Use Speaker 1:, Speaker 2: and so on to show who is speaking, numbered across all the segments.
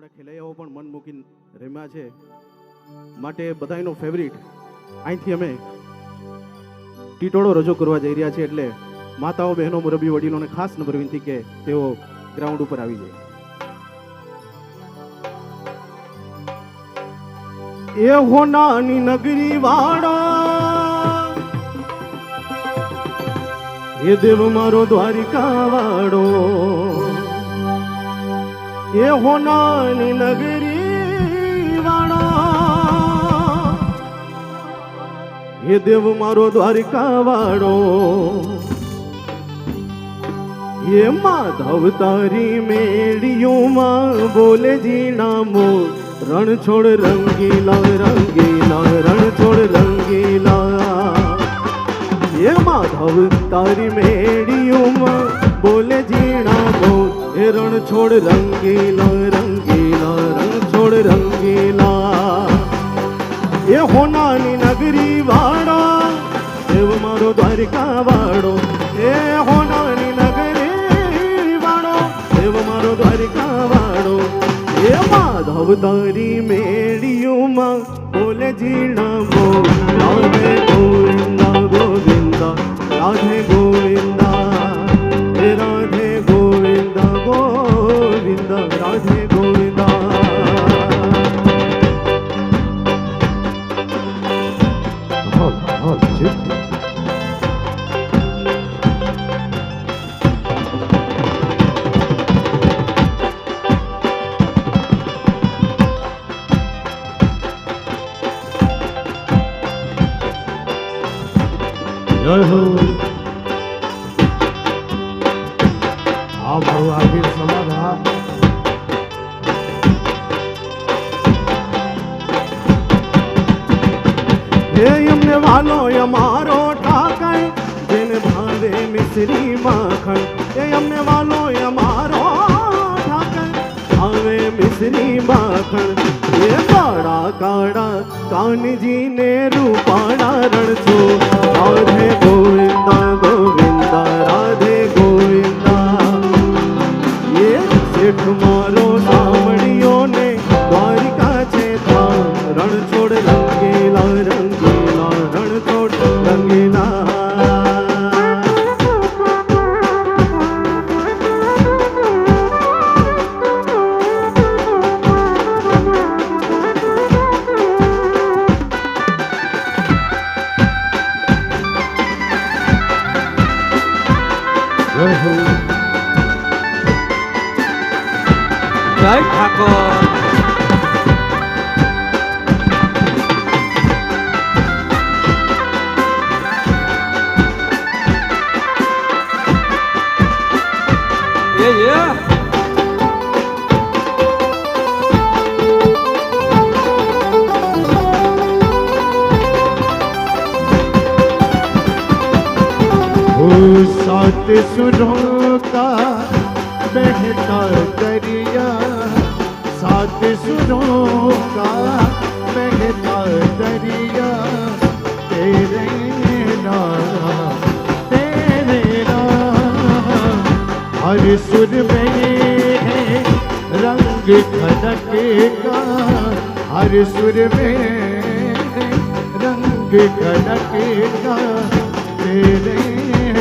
Speaker 1: આપણા ખેલૈયાઓ પણ મન મૂકીને રમ્યા છે. માટે બધાનો ફેવરિટ અહીંથી અમે ટીટોળો રજૂ કરવા જઈ રહ્યા છીએ એટલે માતાઓ, બહેનો, મુરબી વડીલોને ખાસ નંબર વિનંતી કે તેઓ ગ્રાઉન્ડ ઉપર આવી જાય. એ હોનાની નગરી વાળા, એ દેવ મારો દ્વારિકા વાળો. એ હોનાની નગરી વાળા એ દેવ મારો દ્વારિકા વાળો એ માધવ તારી મેળીઓમાં બોલે જીણા મોર રણ છોડ રંગીલા રંગીલા રણ છોડ રંગીલા. એ માધવ તારી મેળીઓમાં બોલે જીણા બોલ એ રણ છોડ રંગીલા રંગીલા, રણ છોડ રંગીલા. એ હોનાની નગરી વાળા, દેવ મારો દ્વારિકા વાળો. એ હોનાની નગરી વાળો, દેવ મારો દ્વારિકા વાળો. એ માધવ તારી મેળીઓમાં બોલે જીણા રાધે ગોવિંદા ગોવિંદા, રાધે ગોવિંદા. કાનજીને રૂપાણા રણછો રાધે જય હો सात सुरों का बहता दरिया सात सुरों का बहता दरिया तेरे नाम तेरे नाम हर सुर में है रंग खनकेगा हर सुर में है रंग खनकेगा तेरे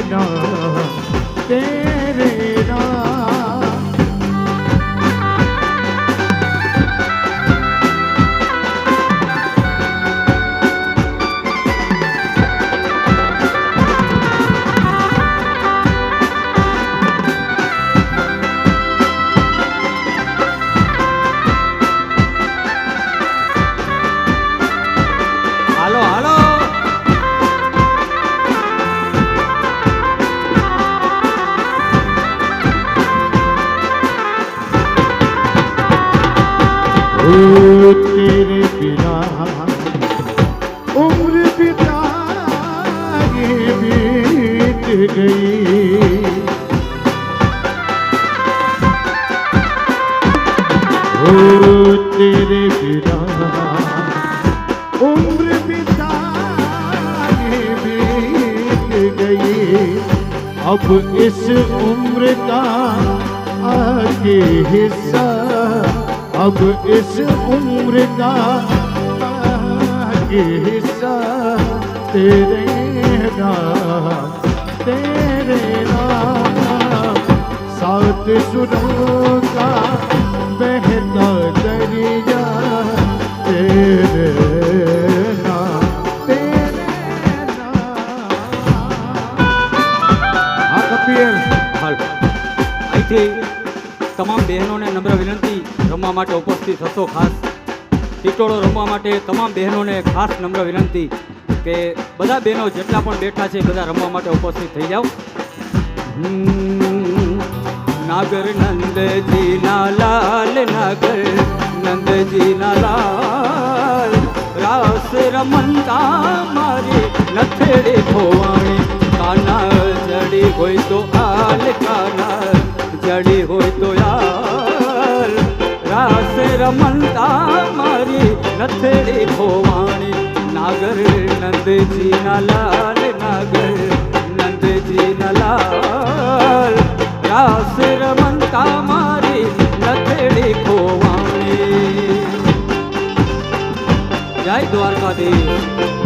Speaker 1: नाम तेरे ओ तेरे बिना उम्र बिता ये बीत गई ये हिस्सा तेरे नाम तेरे नाम सात सुरों का बहता दरिया तेरे नाम तेरे नाम હા કપિલ
Speaker 2: હાલ અહીંથી તમામ બહેનોને નમ્ર વિનંતી રમવા માટે ઉપસ્થિત થશો ખાસ ટીટોળો રમવા માટે તમામ બહેનોને ખાસ નમ્ર વિનંતી કે બધા બહેનો જેટલા પણ બેઠા છે બધા રમવા માટે ઉપસ્થિત થઈ જાઓ. નાગર નંદજી ના લાલ નાગર નંદજી ના લાલ. રાસ રમંતા મારી નથેડે ખોવાણી કાના જડી હોય તો આલ કાના જડી હોય તો યાર. રમંતા મારી નથેડે ભોવાણી. નાગર નંદજી ના લાલ, નાગર નંદજી ના લાલ. રાસ રમંતા મારી નથેડી ભોવાણી. જય દ્વારકાધીશ.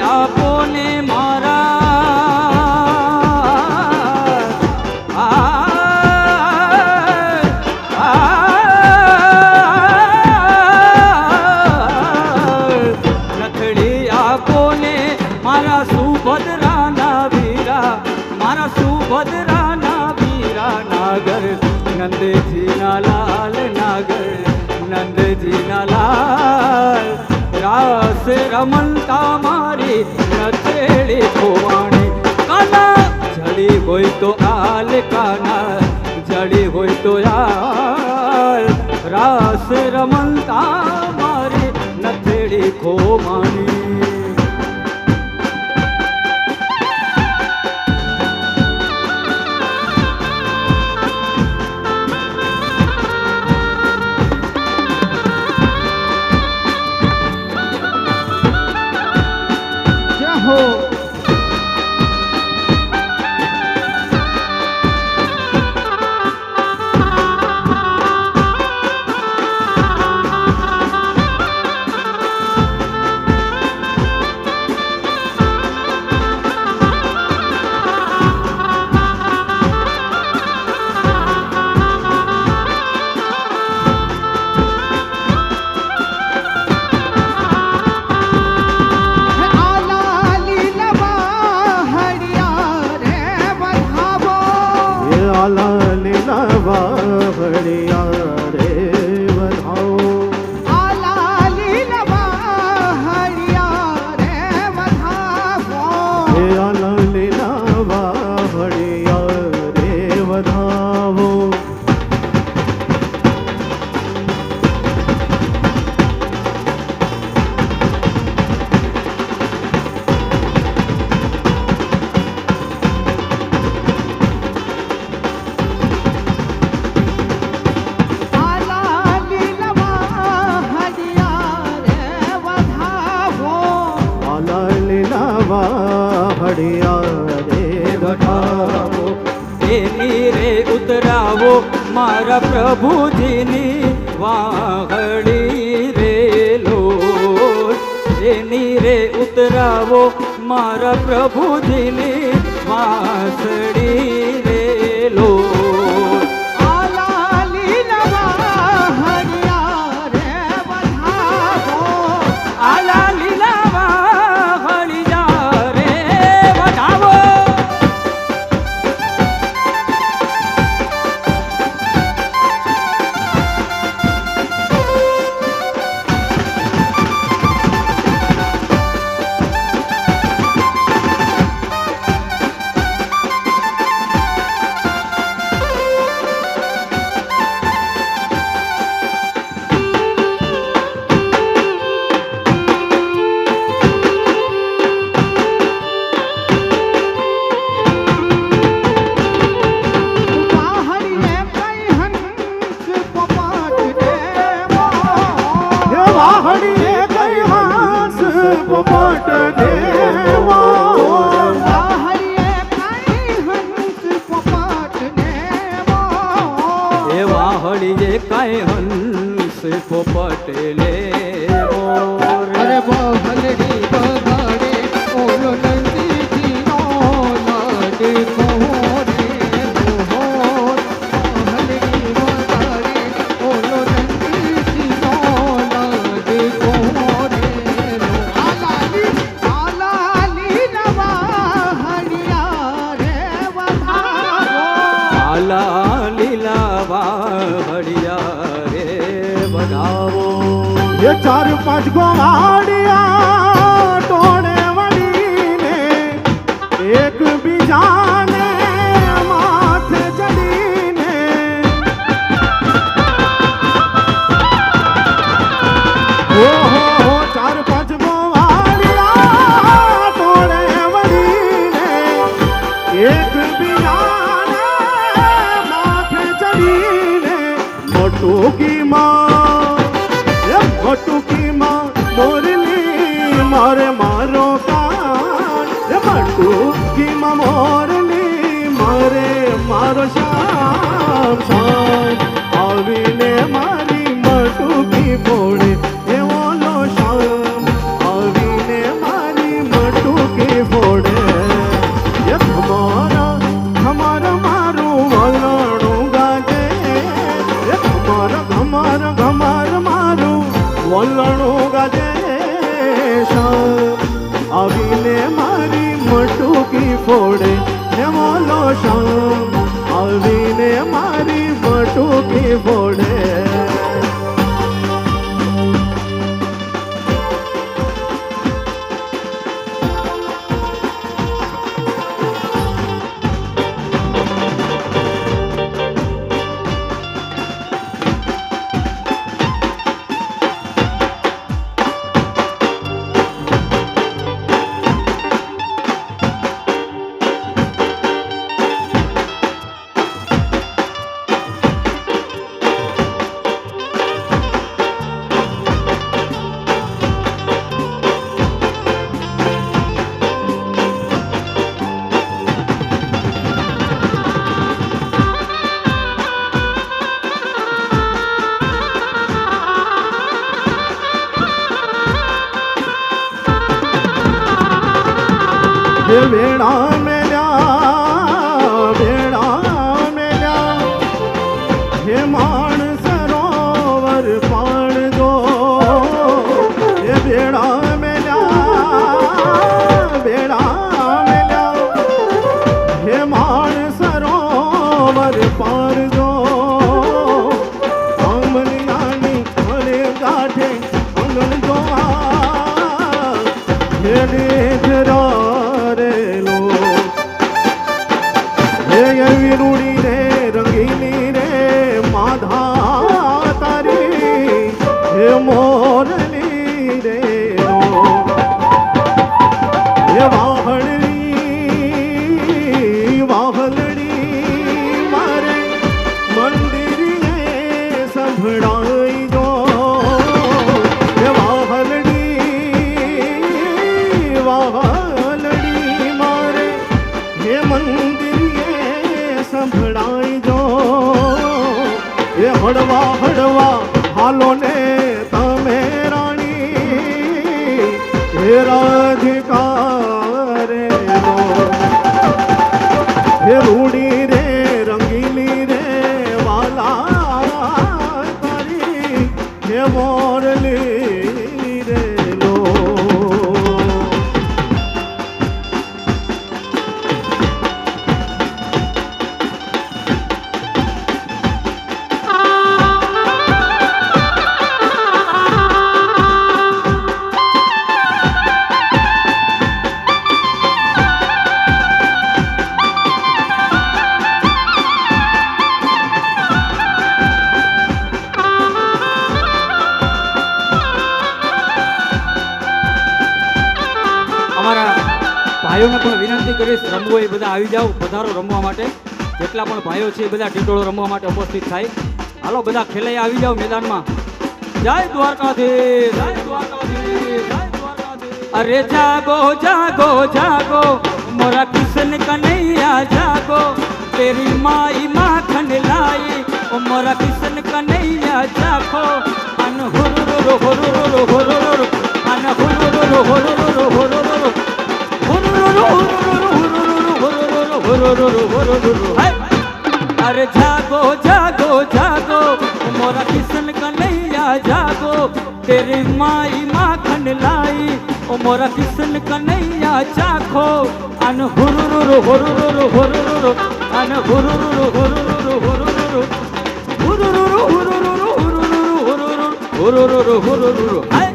Speaker 2: આપો ને મારા કાના જડી હોય તો યાર. રાસ રમંતા મારી નથેડી ખોવાણી
Speaker 1: જય
Speaker 2: એની રે ઉતરાવો મારા પ્રભુજીની વાહડી રે લો એની રે ઉતરાવો મારા પ્રભુજીની વાસડી
Speaker 3: ભાઈ હંસ
Speaker 2: પોપટલે ઓર
Speaker 3: અરે
Speaker 1: બો હલડી બો চার পাঁচ গোয়া મારો શ્યામ શામ આવીને મારી મટુકી ફોડે. એવો લો શામ આવીને મારી મટુકી ફોડે. એ તમારા તમારા મારું વલણું ગાજે. એ તમારા ઘમાર ઘમાર મારું વલણું ગાજે. શામ આવીને મારી મટુકી ફોડે. એવો શામ મંદિરે સંભળાઈ જો એ હળવા હળવા હાલો ને તમે રાણી. હે
Speaker 2: રાણી. સર્વિસ રમવું એ બધા આવી જાઓ પધારો રમવા માટે જેટલા પણ ભાઈઓ છે એ બધા ટીટોળો રમવા માટે ઉપસ્થિત થાય હાલો બધા ખેલાઈ આવી જાઓ મેદાનમાં જય દ્વારકાધીશ અરે જાગો જાગો જાગો મોરા કૃષ્ણ કનૈયા જાગો તેરી માઈ માખન લાઈ ઓ મોરા કૃષ્ણ કનૈયા જાગો અન હુરુરો હુરુરો હુરુરો અન હુરુરો હુરુરો હુરુરો અરે જાગો જાગો જાગો મોરા કિશન કનૈયા જાગો તેરી માઈ માખન લાઈ ઓ મોરા કિશન કનૈયા ચાખો અન હુરુરુ હુરુરુ હુરુરુ અન
Speaker 3: હુરુરુ હુરુરુ હુરુરુ હુરુરુ હુરુરુ હુરુરુ હુરુરુ હુરુરુ હુરુરુ હાય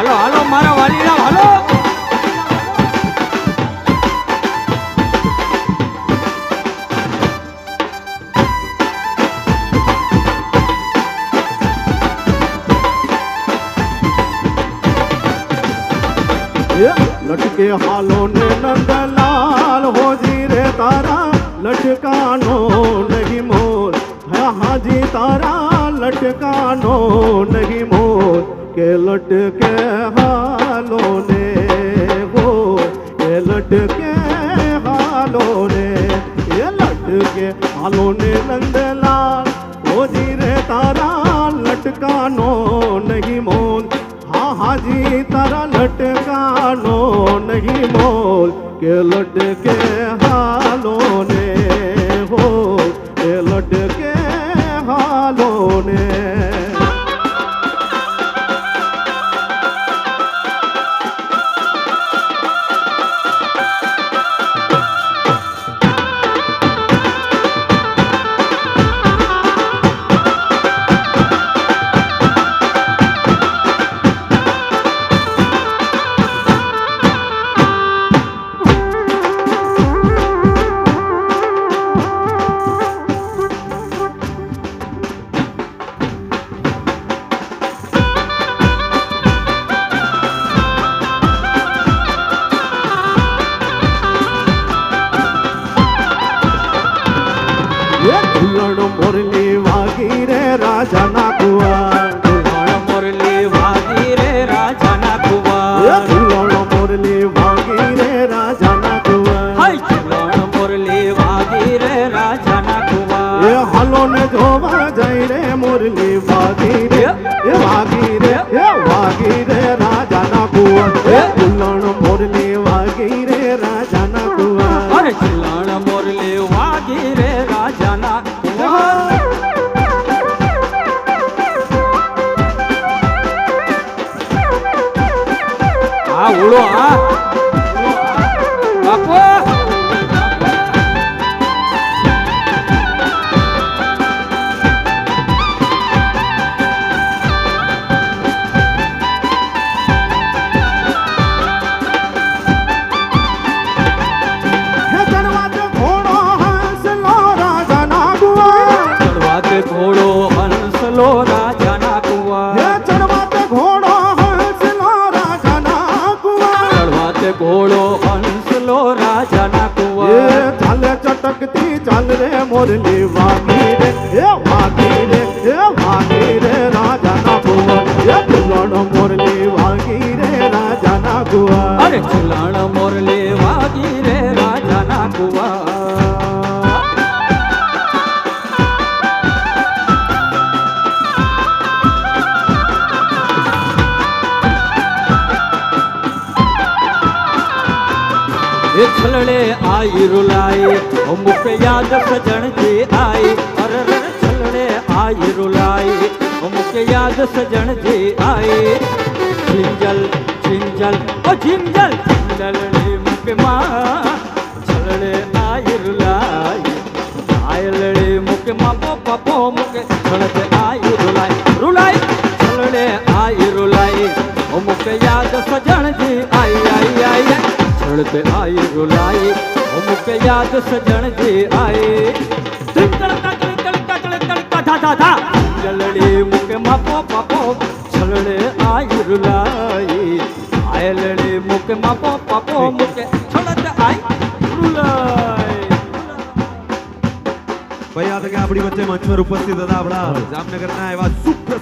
Speaker 3: हलो हलो मारा वाली વાલીલા हेलो लटके हालो ने नंदलाल, हो जीरे तारा। लटकानो नहीं मोल हाँ
Speaker 1: हाजी तारा। लटकानो नहीं मोर કે લટકે હાલો ને વો કે લટકે હાલો ને, એ લટકે હાલો ને નંદલાલ હોજી રે તારા લટકાનો નહીં મોલ, હા હાજી તારા લટકાનો નહીં મોલ, કે લટકે நாடும் ஒரு நீவாகிற ராஜனா 不乱啊。મોરલી વાગી રે
Speaker 2: હે વાગી રે
Speaker 1: હે વાગી રે રાજાના કુંવર
Speaker 2: હે ચલણ મોરલી વાગી રે રાજાના કુંવર અરે ચલણ મોરલી વાગી રે રાજાના એ છલડે આઈ રૂલાઈ અમુક યાદ સજણ જે આઈ અરર છલણે આઈ રૂલાઈ. અમુક યાદ સજણ જે આઈ. જિંજલ જિંજલ ઓ જિંજલ જિંજલ રે મુકમાં છલડે આઈ રૂલાઈ. આયલડે મુકમાં પપ્પા પો મુક છલણે આઈ રૂલાઈ. રૂલાઈ છલણે આઈ રૂલાઈ. અમુક યાદ સજણ જે આઈ આઈ આઈ. છળતે આઈ રૂલાઈ. અમુક યાદ સજણ જે આયે. તળકા તળકા તળકા તળકા ધા ધા ધા. જલડે મુકે માપો, પાપો, છલડે આઈ રૂલાઈ આયલડે મુકે માપો, પાપો મુકે આઈ રૂલાઈ
Speaker 4: ભાઈ આ તકે આપણી વચ્ચે મંચ પર ઉપસ્થિત હતા આપણા. જામનગરના એવા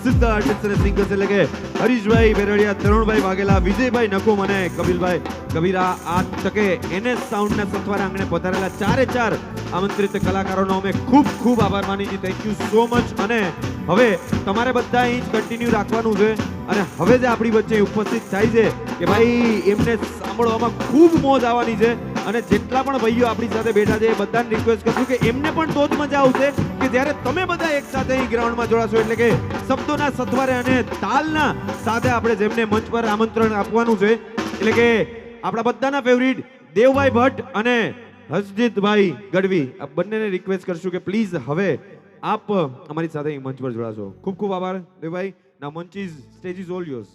Speaker 4: અને સિંગર્સ એટલે હરીશભાઈ, બેરડિયા, તરુણભાઈ વાઘેલા, વિજયભાઈ નકુમ અને કપિલભાઈ, કબીરા આ તકે એનએસ સાઉન્ડના સથવારા આંગણે પધારેલા ચારે ચાર આમંત્રિત કલાકારોનો અમે ખૂબ ખૂબ આભાર માની છીએ. થેન્ક યુ સો મચ અને હવે તમારે બધા અહીં જ કન્ટિન્યુ રાખવાનું છે. અને હવે જે આપણી વચ્ચે ઉપસ્થિત થાય છે કે ભાઈ, એમને સાંભળવામાં ખૂબ મોજ આવવાની છે. અને જેટલા પણ ભાઈઓ આપણી સાથે બેઠા છે એ બધાને રિક્વેસ્ટ કરશું કે એમને પણ તો જ મજા આવશે કે જ્યારે તમે બધા એક સાથે અહીં ગ્રાઉન્ડમાં જોડાશો એટલે કે શબ્દોના સથવારે અને તાલના સાથે આપણે જેમને મંચ પર આમંત્રણ આપવાનું છે, એટલે કે આપણા બધાના ફેવરિટ દેવભાઈ ભટ્ટ અને હર્ષજીતભાઈ ગઢવી આ બંનેને રિક્વેસ્ટ કરશું કે પ્લીઝ હવે આપ અમારી સાથે મંચ પર જોડાશો. ખૂબ ખૂબ આભાર, દેવભાઈ. ના મંચ is stage is all yours